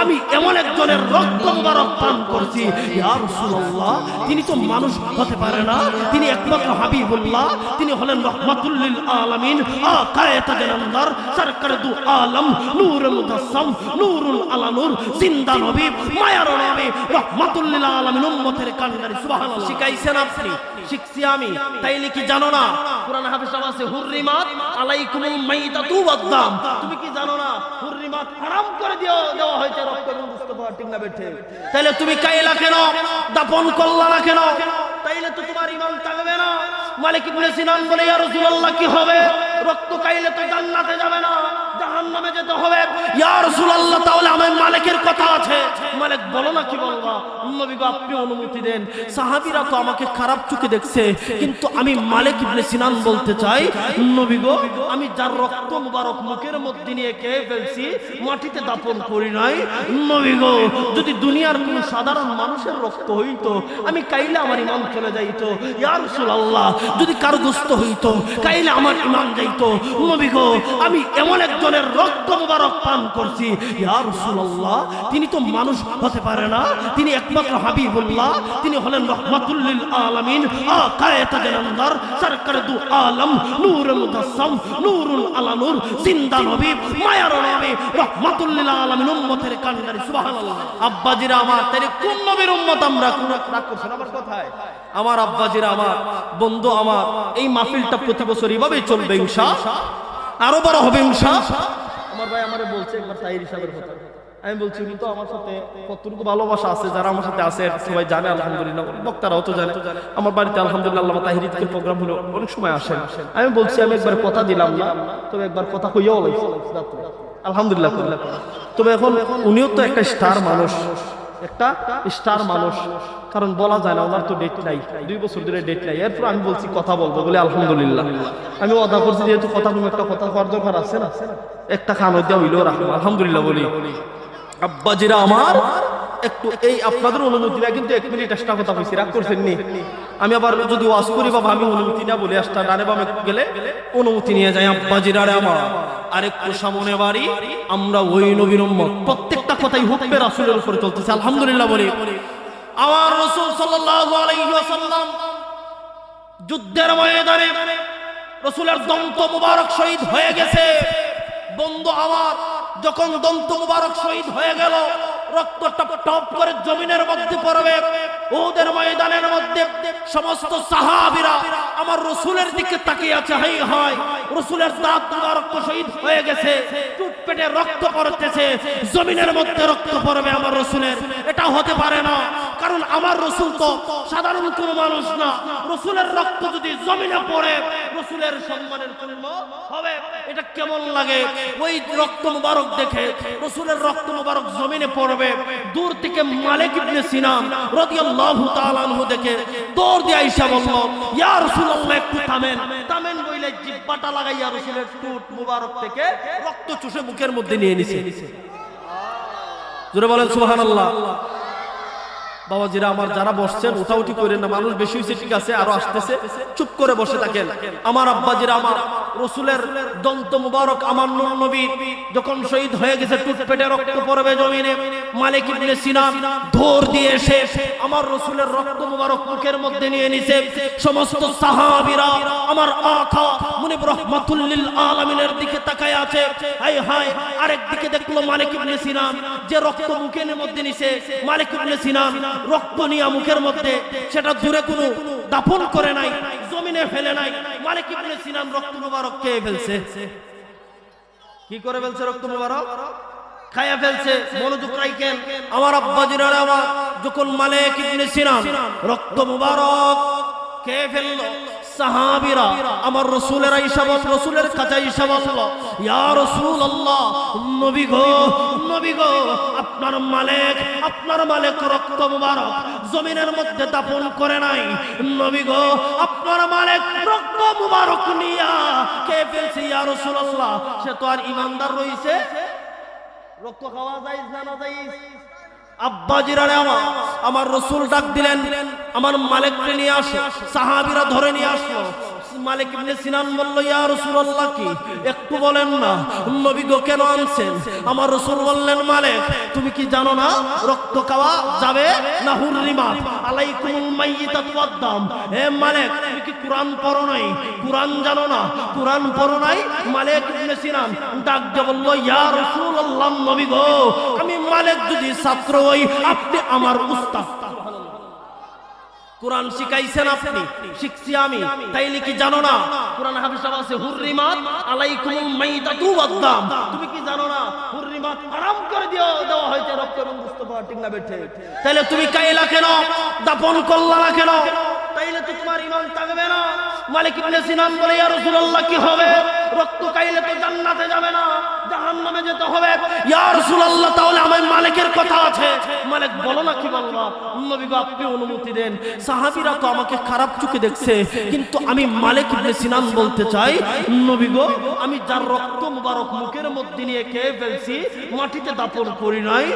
আমি এমন একজনের রক্ত মুবারক পান করছি। ইয়া রাসূলুল্লাহ, তিনি তো মানুষ হতে পারে না। তিনি একমাত্র হাবিবুল্লাহ, তিনি হলেন আলামিন। সরকার দু আলম, নূর মুদাসসাম, নূরুল আলা নূর জিন্দা নবী, মায়ার নবী আলামিন উম্মতের সুবহানাল্লাহ। শিখাইছেন আপনি, শিখছি আমি। তাইলে কি জানো না? কোরআন আছে, হুররিমাত আলাইকুমুল মাইতাতু ওয়াদ-দাম। তুমি কি জানো না, হুররিমাত হারাম করে দিও দেওয়া হয়েছে রক্ত এবং ঠিক না বেঠে। তাইলে তুমি কাইলা কেন? দাপন করলা না কেন? তাইলে তো তোমার ঈমান থাকবে না। মালিক ইবনে সিনান বলে, ইয়া রাসূলুল্লাহ, কি হবে? রক্ত কাইলে তো জান্নাতে যাবে না, জাহান্নামে যেতে হবে। ইয়া রাসূলুল্লাহ, তাহলে আমার মালিকের কথা আছে মালিক বলো না কি নবী আপনি অনুমতি দেন। সাহাবীরা তো আমাকে খারাপ চোখে দেখছে। কিন্তু আমি মালিক ইবনে সিনান বলতে চাই নবী আমি যার রক্ত মুবারক মুখের মধ্যে নিয়ে কে ফেলছি, মাটিতে দাপন করি নাই। নবী যদি দুনিয়ার কোন সাধারণ মানুষের রক্ত হইতো, আমি কাইলে আমার ইমান চলে যাইতো। ইয়া রাসূলুল্লাহ, যদি কার গোস্ত হইতো, কাইলে আমার ইমান যাইতো। নবী গো আমি এমন একজনের রক্ত মুবারক পান করছি। ইয়া রাসূলুল্লাহ, তিনি তো মানুষ হতে পারে না, তিনি একমাত্র হাবিবুল্লাহ, তিনি হলেন রহমাতুল্লিল আলামিন। আকায়ে তাজান্নার সরকার দু আলম, নূর মুদাসসাম, নূরুল আলা নূর জিন্দা নবী, মায়ার নবী, রহমাতুল্লিল আলামিন, উম্মতের সুবহানাল্লাহ। আমার তাইলে কোন নবীর উম্মত আমরা কোন আমার কথায় আমার আমার বন্ধু আমার, এই মাহফিলটা প্রতি বছর এইভাবেই চলবে ইনশা। আরও বড় হবে ইনশা। আমার ভাই আমারে বলছে একবার তাইর হিসাবের কথা। আমি বলছি উনি তো আমার সাথে কতটুকু ভালোবাসা আছে, যারা আমার সাথে আছে, সবাই জানে, আলহামদুলিল্লাহ। বক্তারাও তো জানে। আমার বাড়িতে, আলহামদুলিল্লাহ আল্লাহ তাহিরিদের প্রোগ্রাম হলো, অনেক সময় আসেন আমি বলছি, আমি একবার কথা দিলাম না, তবে একবার কথা কইয়াও আলহামদুলিল্লাহ। তবে এখন উনিও তো একটা স্টার মানুষ, একটা স্টার মানুষ। কারণ বলা যায় না, ওনার তো ডেট নাই, দুই বছর ধরে ডেট নাই। এরপর আমি বলছি, কথা বলব, বলে আলহামদুলিল্লাহ। আমি অদা করছি, যেহেতু কথা তুমি একটা কথা করার দরকার আছে না, একটা কানো দেওয়া হইলেও রাখব। আলহামদুলিল্লাহ বলি। আব্বাজিরা আমার, একটু এই আপনাদের অনুমতি না কিন্তু এক মিনিট একটা কথা বলছি রাগ করছেন নি? আমি আবার যদি ওয়াজ করি, বাবা, আমি অনুমতি না বলে আসতাম ডানে বামে গেলে অনুমতি নিয়ে যাই আব্বাজিরা রে আমার। আরেকটু সামনে বাড়ি, আমরা ওই নবীর প্রত্যেকটা কথাই হুব্বে রাসূলের উপরে চলতেছে, আলহামদুলিল্লাহ বলি। আমার রাসূল সাল্লাল্লাহু আলাইহি ওয়াসাল্লাম যুদ্ধের ময়দানে রসুলের দন্ত মুবারক শহীদ হয়ে গেছে। বন্ধু আমার যখন দন্ত মুবারক শহীদ হয়ে গেল, রক্ত টপ টপ করে জমিনের মধ্যে পড়বে। ওদের ময়দানের মধ্যে সমস্ত সাহাবিরা আমার রসুলের দিকে তাকিয়ে আছে। হাই হয় রসুলের দাঁত তোমার রক্ত শহীদ হয়ে গেছে। টুট পেটে রক্ত পড়তেছে। জমিনের মধ্যে রক্ত পড়বে আমার রসুলের। এটা হতে পারে না। কারণ আমার রসুল তো সাধারণ কোন মানুষ না। রসুলের রক্ত যদি জমিনে পড়ে, রসুলের সম্মানের পূর্ণ হবে। এটা কেমন লাগে? ওই রক্ত মুবারক দেখে রসুলের রক্ত মুবারক জমিনে পড়বে। দূর থেকে মালিক ইবনে সিনান রাদিয়াল্লাহু তাআলা আনহু দেখে দৌড় দিয়ে আয়েশা বলল, ইয়া রাসূলুল্লাহ, একটু থামেন। থামেন বইলে জিহ্বাটা লাগাইয়া রসুলের টুট মুবারক থেকে রক্ত চুষে মুখের মধ্যে নিয়ে নিছে। জোরে বলেন সুবহানাল্লাহ। বাবাজিরা আমার যারা বসছেন উঠাউঠি করেন না, মানুষ বেশি হয়েছে ঠিক আছে, আরও আসতেছে, চুপ করে বসে থাকেন। আমার আব্বাজিরা আমার রসুলের দন্ত মুবারক, আমার নবী, যখন শহীদ হয়ে গেছে টুট পেটে রক্ত পড়বে জমিনে মালিক ইবনে সিনান ধর দিয়ে এসে আমার রসুলের রক্ত মুবারক মুখের মধ্যে নিয়ে নিছে। সমস্ত সাহাবীরা আমার আখা মুনিব রহমাতুল্লিল আলামিনের দিকে তাকায় আছে। হাই হাই আরেক দিকে দেখল মালিক ইবনে সিনান যে রক্ত মুখের মধ্যে নিছে। মালিক ইবনে সিনান রক্ত নিয়ে মুখের মধ্যে, সেটা দূরে কোনো দাফন করে নাই, জমিনে ফেলে নাই। মালিক ইবনে সিনান রক্ত মুবারক খেয়ে ফেলছে। কি করে ফেলছে রক্ত মুবারক? খায়া ফেলছে, মনোযোগ রাখেন আমার আব্বা জিরার আমার যখন মালিক ইবনে সিনান রক্ত মুবারক কে ফেলল, সাহাবীরা আমার রসুলের রসুলের আপনার মালিক, আপনার রক্ত জমিনের মধ্যে দাফন করে নাই। নবী গো, আপনার মালিক রক্ত মুবারক নিয়া কে ফেলছে, ইয়া রাসূলুল্লাহ। সে তো আর ইমানদার রইছে। রক্ত খাওয়া যায় না না যায় আমার রসুল ডাক দিলেন, আমার মালিককে নিয়ে আসো, সাহাবীরা ধরে নিয়ে আসলো মালিক ইবনে বলল, ইয়া রাসূলুল্লাহ কি? একটু বলেন না তুমি কি জানো না রক্ত খাওয়া যাবে না হুররিমাত আলাইকুমুল মাইয়িতাতু ওয়াদ-দাম হে মালিক কি কোরআন পড়ো নাই? কোরআন জানো না? কোরআন পড়ো নাই? মালিক ডাক দিয়ে বলল, ইয়া রাসূলুল্লাহ নবী গো মালিক যদি ছাত্র হই, আপনি আমার উস্তাদ। কোরআন শিখাইছেন আপনি? শিখছি আমি। তাইলে কি জানো না? কোরআন হাদিস আছে, হুররিমাত আলাইকুমুল মাইতাতু ওয়াদ-দাম। তুমি কি জানো না? হুররিমাত হারাম করে দিও, দেওয়া হয়েছে রক্ত এবং পাওয়া, ঠিক না বেঠে। তাইলে তুমি কাইলা কেন? দাপন করলা না কেন? তাইলে তো তোমার ঈমান থাকবে না। মালিক ইবনে সিনান বলে, ইয়া রাসূলুল্লাহ, কি হবে? রক্ত কাইলে তো জান্নাতে যাবে না। জাহান্নামে যেতে হবে। তাহলে আমার মালিকের কথা আছে। মালিক, বলো না কি আপনি অনুমতি দেন। তো আমাকে খারাপ দেখছে। কিন্তু আমি মালিক ইবনে সিনান বলতে চাই নবী গো আমি যার রক্ত মুবারক মুখের মধ্যে নিয়ে খেয়ে ফেলছি, মাটিতে দাপন করি নাই।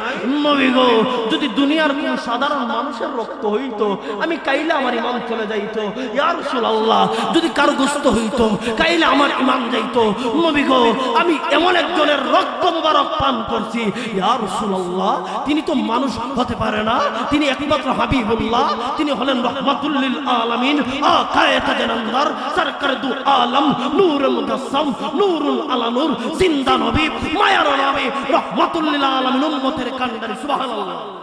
নবী গো যদি দুনিয়ার কোন সাধারণ মানুষের রক্ত হইতো, আমি কাইলে আমার ইমান চলে যাইতো। ইয়া রাসূলুল্লাহ, যদি কারও গোস্ত হইতো, কাইলে আমার ইমান যাইতো। নবী গো আমি এমন একজনের রক্ত মুবারক পান করছি। ইয়া রাসূলুল্লাহ, তিনি তো মানুষ হতে পারে না। তিনি একমাত্র হাবিবুল্লাহ, তিনি হলেন রহমাতুল লিল আলামিন। আকায়ে তাজান্নার সরকার দু আলম, নূরুল মুজাসসাম নূরুল আলা নূর জিন্দা নবী, মায়ার নবী রহমাতুল লিল আলামিন উম্মতের কান্ডারি সুবহানাল্লাহ।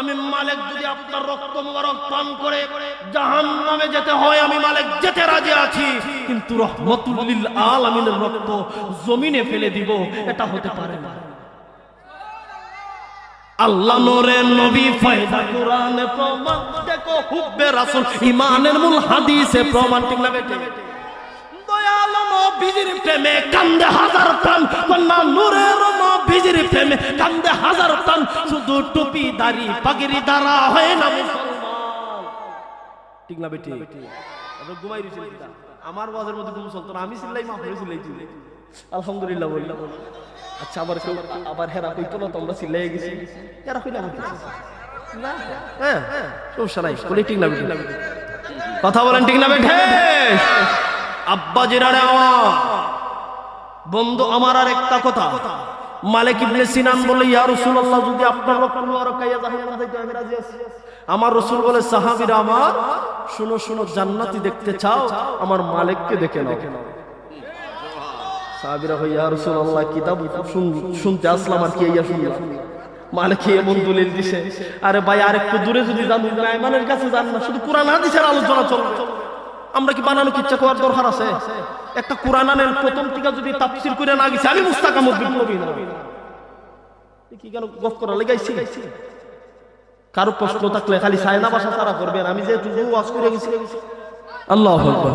আমি মালিক যদি আপনার রক্ত মুবারক পান করে যেতে হয়, আমি মালিক যেতে রাজি আছি। কিন্তু রহমাতুল রক্ত জমিনে ফেলে দিব, এটা হতে পারে না। আল্লাহ নোরে নবী ফায়দা প্রমাণ, দেখো হুব্বে রাসূল ইমানের মূল হাদিসে প্রমাণ, ঠিক না বেটে দয়াল নবীজির প্রেমে কান্দে হাজার প্রাণ, কন্যা নূরের নবীজির প্রেমে কান্দে হাজার প্রাণ, শুধু টুপি, দাড়ি, পাগড়ি দ্বারা হয় না ঠিক না বেটি? ঘুমাই রয়েছে আমার বাজের মধ্যে ঘুম চলতো না, আমি চিল্লাই মা হয়ে চিল্লাই আলহামদুলিল্লাহ বললাম আচ্ছা আবার কেউ, আবার হেরা কইতো না, তোমরা চিল্লাই গেছি। হেরা কইলে না হ্যাঁ আমার বন্ধু, আমার আর একটা কথা। মালিক ইবনে সিনান বলে, ইয়া রাসূলুল্লাহ, যদি আপনার রক্ত মুবারক খাইয়া জাহান্নাম যাইতে আমি রাজি আছি। আমার রাসূল বলে, সাহাবীরা আমার, শুনো শুনো, জান্নাতি দেখতে চাও, আমার মালিককে দেখে নাও। সাহাবীরা কই ইয়া রাসূলুল্লাহ, কিতাব শুন- শুনতে আসলাম আর কি, ইয়া শুনলাম। মালিক এমন দলিল দিছে, আরে ভাই আর একটু দূরে যদি যান ইমানের কাছে যান না, শুধু কোরআন, হাদিসের আলোচনা চলবে। আমরা কি বানানো কিচ্ছা করার দরকার আছে? একটা কোরআন আনেন, প্রথম থেকে যদি তাফসির করে না গেছে, আমি মুস্তাকামত বিপ্লবী না। কি কেন গফ করা লাগাইছি কারও প্রশ্ন থাকলে খালি সায়না বাসা তারা করবেন, আমি যে ওয়াজ করে গেছি। আল্লাহ আকবার।